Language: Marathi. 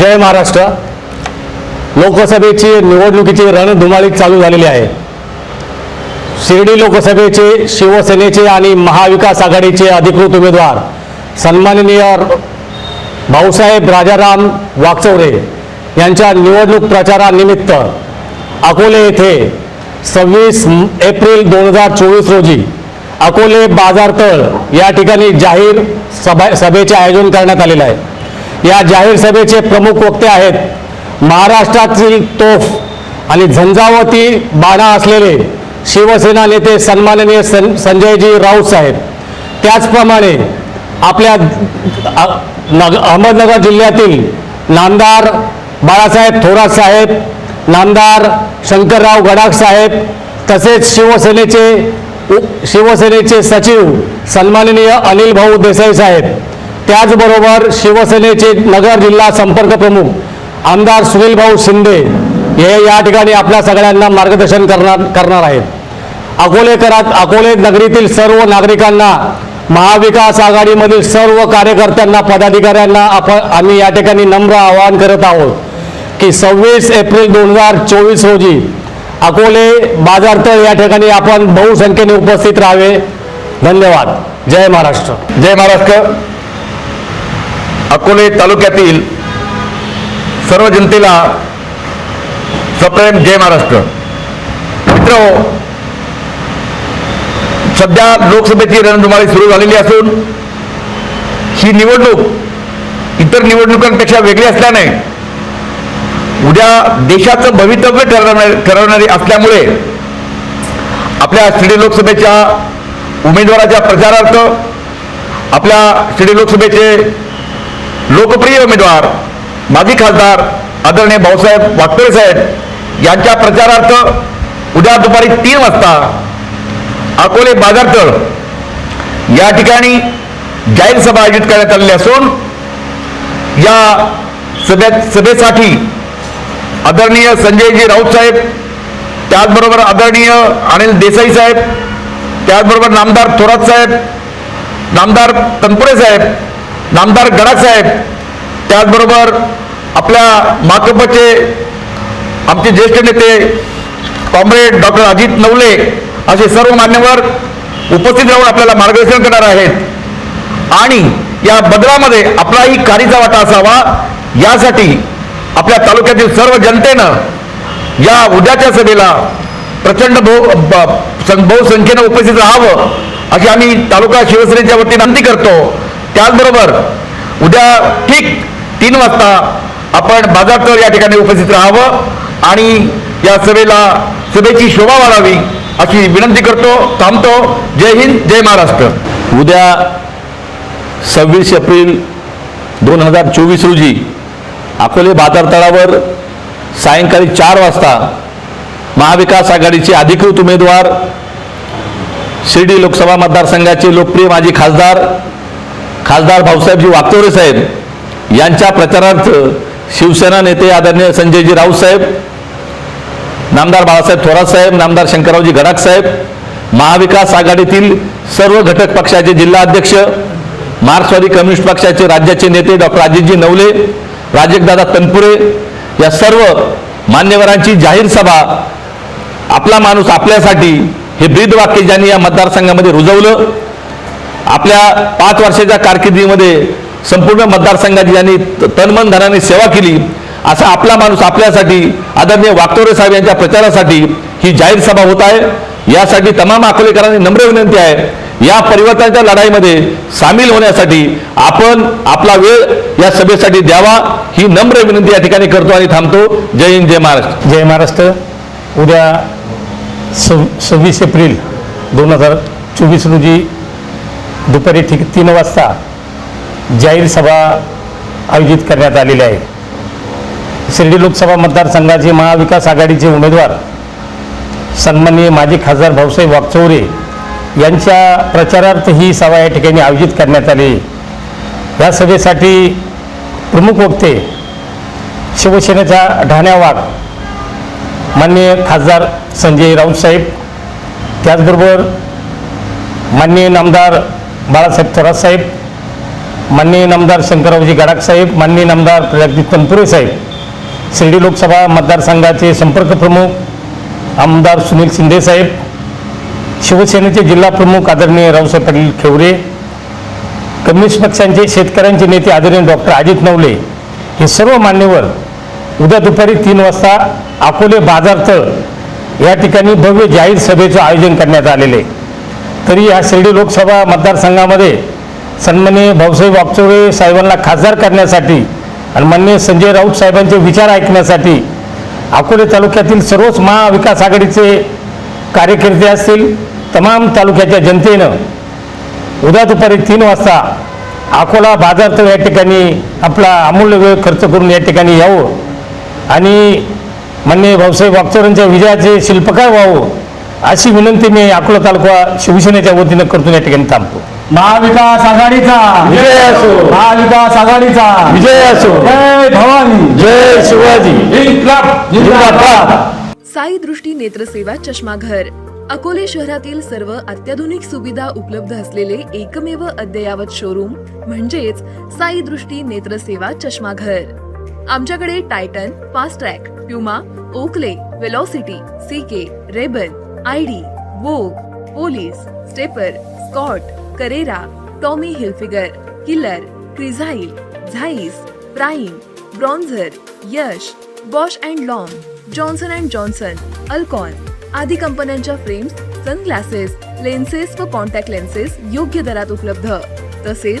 जय महाराष्ट्र. लोकसभेची निवडणुकीची रणधुमाळी चालू झालेली आहे. शिर्डी लोकसभेचे शिवसेनेचे आणि महाविकास आघाडीचे अधिकृत उमेदवार सन्माननीय भाऊसाहेब राजाराम वागचौरे यांच्या निवडणूक प्रचारानिमित्त अकोले येथे सव्वीस एप्रिल दोन हजार चोवीस रोजी अकोले बाजारतळ या ठिकाणी जाहीर सभा सभेचे आयोजन करण्यात आलेलं आहे. या जाहीर सभेचे प्रमुख वक्ते आहेत महाराष्ट्रातील तोफ आणि झंझावती बाणा असलेले शिवसेना नेते सन्माननीय सं संजयजी राऊत साहेब. त्याचप्रमाणे आपल्या अहमदनगर जिल्ह्यातील नामदार बाळासाहेब थोरात साहेब नामदार शंकरराव गडाख साहेब तसेच शिवसेनेचे शिवसेनेचे सचिव सन्माननीय अनिल भाऊ देसाई साहेब. त्याचबरोबर शिवसेनेचे नगर जिल्हा संपर्क प्रमुख आमदार सुनीलभाऊ शिंदे हे या ठिकाणी आपल्या सगळ्यांना मार्गदर्शन करणार करणार आहेत. अकोलेकरात अकोले नगरीतील सर्व नागरिकांना महाविकास आघाडीमधील सर्व कार्यकर्त्यांना पदाधिकाऱ्यांना आपण आम्ही या ठिकाणी नम्र आवाहन करत आहोत की सव्वीस एप्रिल दोन हजार चोवीस रोजी अकोले बाजारतळ या ठिकाणी आपण बहुसंख्येने उपस्थित राहावे. धन्यवाद. जय महाराष्ट्र. जय महाराष्ट्र. अकोले तालुक्यातील सर्व जनतेला सप्रेम जय महाराष्ट्र. मित्र सध्या लोकसभेची रणधुमाळी सुरू झालेली असून ही निवडणूक इतर निवडणुकांपेक्षा वेगळी असल्याने उद्या देशाचं भवितव्य ठरवणारी ठरवणारी असल्यामुळे आपल्या शिर्डी लोकसभेच्या उमेदवाराच्या प्रचारार्थ आपल्या शिर्डी लोकसभेचे लोकप्रिय उमेदवार माजी खासदार आदरणीय भाऊसाहेब वागतोरे साहेब यांच्या प्रचारार्थ उद्या दुपारी तीन वाजता अकोले बाजारतळ या ठिकाणी जाहीर सभा आयोजित करण्यात आलेली असून या सभेत सभेसाठी आदरणीय संजयजी राऊत साहेब त्याचबरोबर आदरणीय अनिल देसाई साहेब त्याचबरोबर नामदार थोरात साहेब नामदार तनपुरे साहेब नामदार गडासाहेब त्याचबरोबर आपल्या माकपचे आमचे ज्येष्ठ नेते कॉम्रेड डॉक्टर अजित नवले असे सर्व मान्यवर उपस्थित राहून आपल्याला मार्गदर्शन करणार आहेत. आणि या बदलामध्ये आपलाही कारीचा वाटा असावा यासाठी आपल्या तालुक्यातील सर्व जनतेनं या उद्याच्या सभेला प्रचंड बहु सं- बहुसंख्येनं उपस्थित राहावं अशी आम्ही तालुका शिवसेनेच्या वतीनं विनंती करतो. त्याचबरोबर उद्या ठीक तीन वाजता आपण बाजारतळ या ठिकाणी उपस्थित राहावं आणि या सभेला सभेची शोभा वाढावी अशी विनंती करतो थांबतो. जय हिंद जय महाराष्ट्र. उद्या सव्वीस एप्रिल दोन हजार चोवीस रोजी अकोले बाजारतळावर सायंकाळी चार वाजता महाविकास आघाडीचे अधिकृत उमेदवार शिर्डी लोकसभा मतदारसंघाचे लोकप्रिय माजी खासदार खासदार भाऊसाहेबजी वागतोरे साहेब यांच्या प्रचारार्थ शिवसेना नेते आदरणीय संजयजी राऊत साहेब नामदार बाळासाहेब थोरात साहेब नामदार शंकररावजी गडाख साहेब महाविकास आघाडीतील सर्व घटक पक्षाचे जिल्हा अध्यक्ष मार्क्सवादी कम्युनिस्ट पक्षाचे राज्याचे नेते डॉक्टर अजितजी नवले राजकदादा तनपुरे या सर्व मान्यवरांची जाहीर सभा आपला माणूस आपल्यासाठी हे ब्रीद वाक्य ज्यांनी या मतदारसंघामध्ये रुजवलं आपल्या पाच वर्षाच्या कारकिर्दीमध्ये संपूर्ण मतदारसंघाची ज्यांनी त- तनमन धनाने सेवा केली. असा आपला माणूस आपल्यासाठी आदरणीय वागतोरे साहेब यांच्या प्रचारासाठी ही जाहीर सभा होत आहे. यासाठी तमाम अकोलेकरांनी नम्र विनंती आहे. या परिवर्तनाच्या लढाईमध्ये सामील होण्यासाठी आपण आपला वेळ या सभेसाठी द्यावा ही नम्र विनंती या ठिकाणी करतो आणि थांबतो. जय हिंद जय महाराष्ट्र. जय महाराष्ट्र. उद्या सव्वीस एप्रिल दोन हजार चोवीस रोजी दुपारी ठीक तीन वाजता जाहीर सभा आयोजित करण्यात आलेली आहे. शिर्डी लोकसभा मतदारसंघाचे महाविकास आघाडीचे उमेदवार सन्माननीय माजी खासदार भाऊसाहेब वागचौरे यांच्या प्रचारार्थ ही सभा या ठिकाणी आयोजित करण्यात आली. या सभेसाठी प्रमुख वक्ते शिवसेनेचा ढाण्या वाघ माननीय खासदार संजय राऊत साहेब त्याचबरोबर माननीय नामदार बाळासाहेब थोरात साहेब माननीय नामदार शंकररावजी गडाकसाहेब माननीय नामदार प्रजापती तनपुरे साहेब शिर्डी लोकसभा मतदारसंघाचे संपर्क प्रमुख आमदार सुनील शिंदे साहेब शिवसेनेचे जिल्हा प्रमुख आदरणीय रावसाहेब पाटील खेवरे कम्युनिस्ट पक्षांचे शेतकऱ्यांचे नेते आदरणीय डॉक्टर अजित नवले हे सर्व मान्यवर उद्या दुपारी तीन वाजता अकोले बाजारतळ या ठिकाणी भव्य जाहीर सभेचं आयोजन करण्यात आलेले तरी या शिर्डी लोकसभा मतदारसंघामध्ये सन्माननीय भाऊसाहेब वागचौरे साहेबांना खासदार करण्यासाठी आणि मान्य संजय राऊत साहेबांचे विचार ऐकण्यासाठी अकोले तालुक्यातील सर्वच महाविकास आघाडीचे कार्यकर्ते असतील तमाम तालुक्याच्या जनतेनं उद्या दुपारी तीन वाजता अकोला बाजारतळ या ठिकाणी आपला अमूल्य वेळ खर्च करून या ठिकाणी यावं. आणि मान्य भाऊसाहेब वागचौरांच्या विजयाचे शिल्पकार व्हावं. अशी विनंती मी अकोला तालुका शिवसेनेच्या वतीनं करतो या ठिकाणी थांबतो. महाविकास आघाडीचा. विजय असो. महाविकास आघाडीचा. विजय असो. जय भवानी. जय शिवाजी. इन्क्लाब जिंदाबाद. साई दृष्टी नेत्रसेवा चष्माघर. अकोले शहरातील सर्व अत्याधुनिक सुविधा उपलब्ध असलेले एकमेव अद्ययावत शोरूम म्हणजेच साई दृष्टी नेत्रसेवा चष्माघर. आमच्याकडे Titan Fastrack Puma Oakley Velocity CK Ray Ban I D Vogue Police Stepper Scott Carrera Tommy Hilfiger Killer Crizal Zeiss Prime Bronzer Yash Bausch and Lomb Johnson and Johnson Alcon आदी कंपन्यांच्या फ्रेम्स सनग्लासेस लेन्सेस व कॉन्टॅक्ट लेन्सेस योग्य दरात उपलब्ध. तसेच